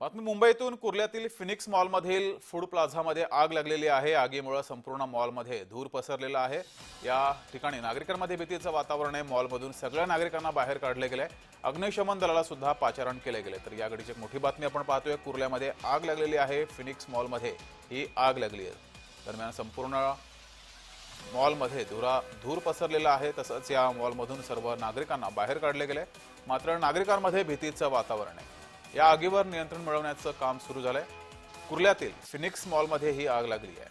बातमी मुंबईतून कुर्ल्यातील Phoenix मॉलमधील food प्लाझामध्ये आग लागलेली आहे. आगीमुळे संपूर्ण मॉलमध्ये धूर पसरलेला आहे. या ठिकाणी नागरिकांमध्ये भीतीचं वातावरण आहे. मॉलमधून सगळ्या नागरिकांना बाहेर काढले गेले. अग्निशमन दलाला सुद्धा पाचारण केले गेले. तर या घडीची एक मोठी बातमी आपण पाहतोय. कुर्ल्यामध्ये आग लागलेली आहे. फिनिक्स मॉलमध्ये ही आग लागली आहे. दरम्यान संपूर्ण मॉलमध्ये धुरा धूर पसरलेला आहे. तसंच या मॉलमधून सर्व नागरिकांना बाहेर काढले गेले. मात्र नागरिकांमध्ये भीतीचं वातावरण आहे. या आगीवर नियंत्रण मिळवण्याचं काम सुरू झालंय. कुर्ल्यातील फिनिक्स मॉलमध्ये ही आग लागली आहे.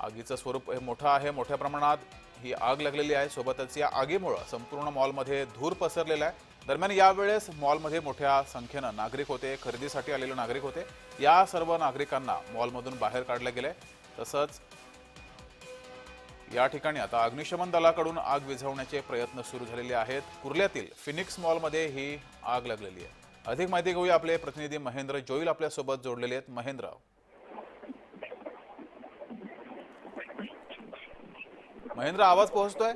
आगीचं स्वरूप हे मोठं आहे मोठ्या प्रमाणात ही आग लागलेली आहे. सोबतच या आगीमुळं संपूर्ण मॉलमध्ये धूर पसरलेला आहे. दरम्यान यावेळेस मॉलमध्ये मोठ्या संख्येनं नागरिक होते खरेदीसाठी आलेले नागरिक होते. या सर्व नागरिकांना मॉलमधून बाहेर काढलं गेले तसंच या ठिकाणी आता अग्निशमन दलाकडून आग विझवण्याचे प्रयत्न सुरू झालेले आहेत. कुर्ल्यातील फिनिक्स मॉलमध्ये ही आग लागलेली आहे. अधिक माहिती घेऊया आपले प्रतिनिधी महेंद्र जोईल आपल्यासोबत जोडलेले आहेत. महेंद्र. महेंद्र आवाज पोहोचतोय?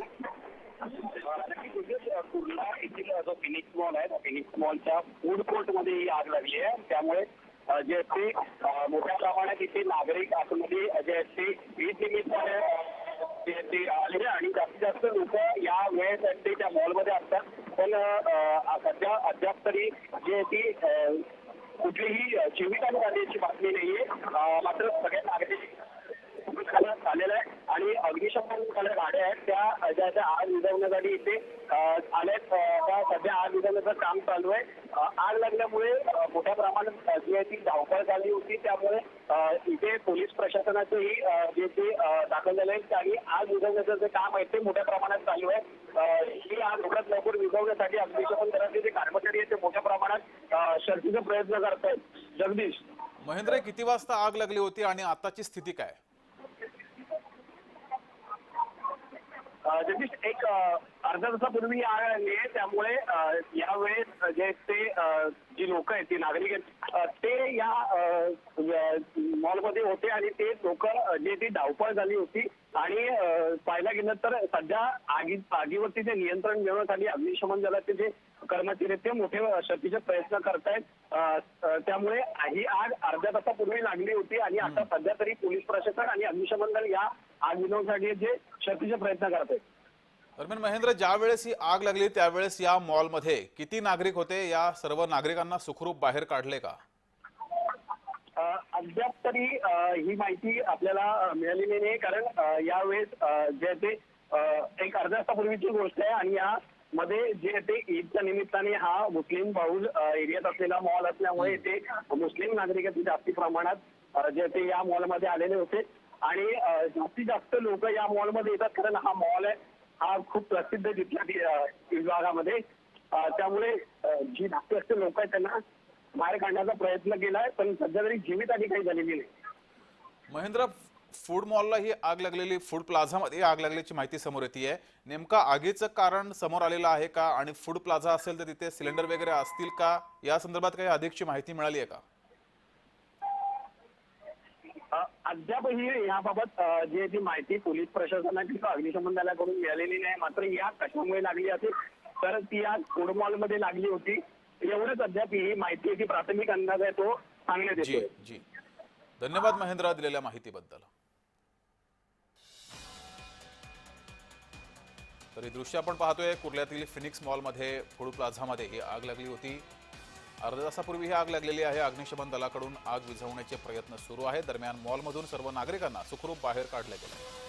कुर्ला जो फिनिक्स मॉल आहे. त्या फिनिक्स मॉलच्या फूड कोर्टमध्ये ही आग लागली आहे. त्यामुळे जे असते मोठ्या प्रमाणात इथे नागरिक आतमध्ये जे असते वीज निमित्ताने ते आले आणि जास्तीत जास्त लोक या वेळेसाठी त्या मॉलमध्ये असतात. पण सध्या अद्याप तरी जे ती अ, कुठलीही जीवितहानी झाल्याची बातमी नाहीये. मात्र सगळ्यात नागरिक आलेलं आहे आणि अग्निशमन दल गाड्या आहेत. त्या ज्या त्या आग विझवण्यासाठी इथे आल्यात त्या सध्या आग विझवण्याचं काम चालू आहे. आग लागल्यामुळे मोठ्या प्रमाणात जी आहे ती धावपळ झाली होती. त्यामुळे इथे पोलीस प्रशासनाचंही जे ते दाखल झाले आहेत. आणि आग विझवण्याचं जे काम आहे ते मोठ्या प्रमाणात चालू आहे. ही आग लवकरात लवकर विझवण्यासाठी अग्निशमन दलाचे जे कर्मचारी आहेत ते मोठ्या प्रमाणात अ, शर्थीचा प्रयत्न करत आहेत जगदीश. महेंद्र किती वाजता आग लागली होती आणि आताची स्थिती काय? जगदीश एक अर्धा तासापूर्वी आग लागली आहे. त्यामुळे यावेळेस जे ते जी लोक आहेत ती नागरिक आहेत आणि ते लोक जे ती धावपळ झाली होती आणि पाहायला गेलं तर सध्या आगी आगीवरती ते नियंत्रण मिळवण्यासाठी अग्निशमन दलाचे जे कर्मचारी आहेत ते मोठे शक्तीचे प्रयत्न करतायत. त्यामुळे ही आग अर्ध्या तासापूर्वी लागली होती आणि आता सध्या तरी पोलीस प्रशासन आणि अग्निशमन दल या आग विझवण्यासाठी जे शक्तीचे प्रयत्न करत आहेत दरम्यान महेंद्र ज्या वेळेस ही आग लागली त्यावेळेस या मॉलमध्ये किती नागरिक होते? या सर्व नागरिकांना सुखरूप बाहेर काढले का? अद्याप तरी ही माहिती आपल्याला मिळालेली नाही कारण यावेळेस जे ते एक अर्ध्या तासापूर्वीची गोष्ट आहे आणि या मध्ये जे ते ईदच्या निमित्ताने हा मुस्लिम बहुल एरियात असलेला मॉल असल्यामुळे ते मुस्लिम नागरिक आहेत ते जास्ती प्रमाणात जे ते या मॉलमध्ये आलेले होते. आणि जास्तीत जास्त लोक या मॉलमध्ये येतात कारण हा मॉल आहे. हा खूप प्रसिद्ध तिथल्या विभागामध्ये. त्यामुळे जी जास्तीत जास्त लोक आहेत त्यांना बाहेर काढण्याचा प्रयत्न केलाय पण सध्या तरी जीवित आणि काही झालेली नाही. महेंद्र फूड मॉलला ही आग लागलेली फूड प्लाझामध्ये आग लागल्याची माहिती समोर येते नेमका आगीचं कारण समोर आलेलं आहे का? आणि फूड प्लाझा असेल तर तिथे सिलेंडर वगैरे असतील का? या संदर्भात काही अधिकची माहिती मिळाली आहे का अद्यापही याबाबत जी आहे ती माहिती पोलीस प्रशासनाची किंवा अग्निशमन दलाकडून मिळालेली नाही मात्र या कशामुळे लागली असेल तर ती आज फूड मॉलमध्ये लागली होती. एवढंच अद्याप ही माहिती आहे ती प्राथमिक अंदाज आहे तो सांगण्यात जी येतोय. जी. धन्यवाद महेंद्र दिलेल्या माहितीबद्दल. तर ही दृश्य आपण पाहतोय कुर्ल्यातील फिनिक्स मॉलमध्ये फूड प्लाझामध्ये ही आग लागली होती. अर्ध्या तासापूर्वी ही आग लागलेली आहे. अग्निशमन दलाकडून आग विझवण्याचे प्रयत्न सुरू आहेत. दरम्यान मॉलमधून सर्व नागरिकांना सुखरूप बाहेर काढले गेले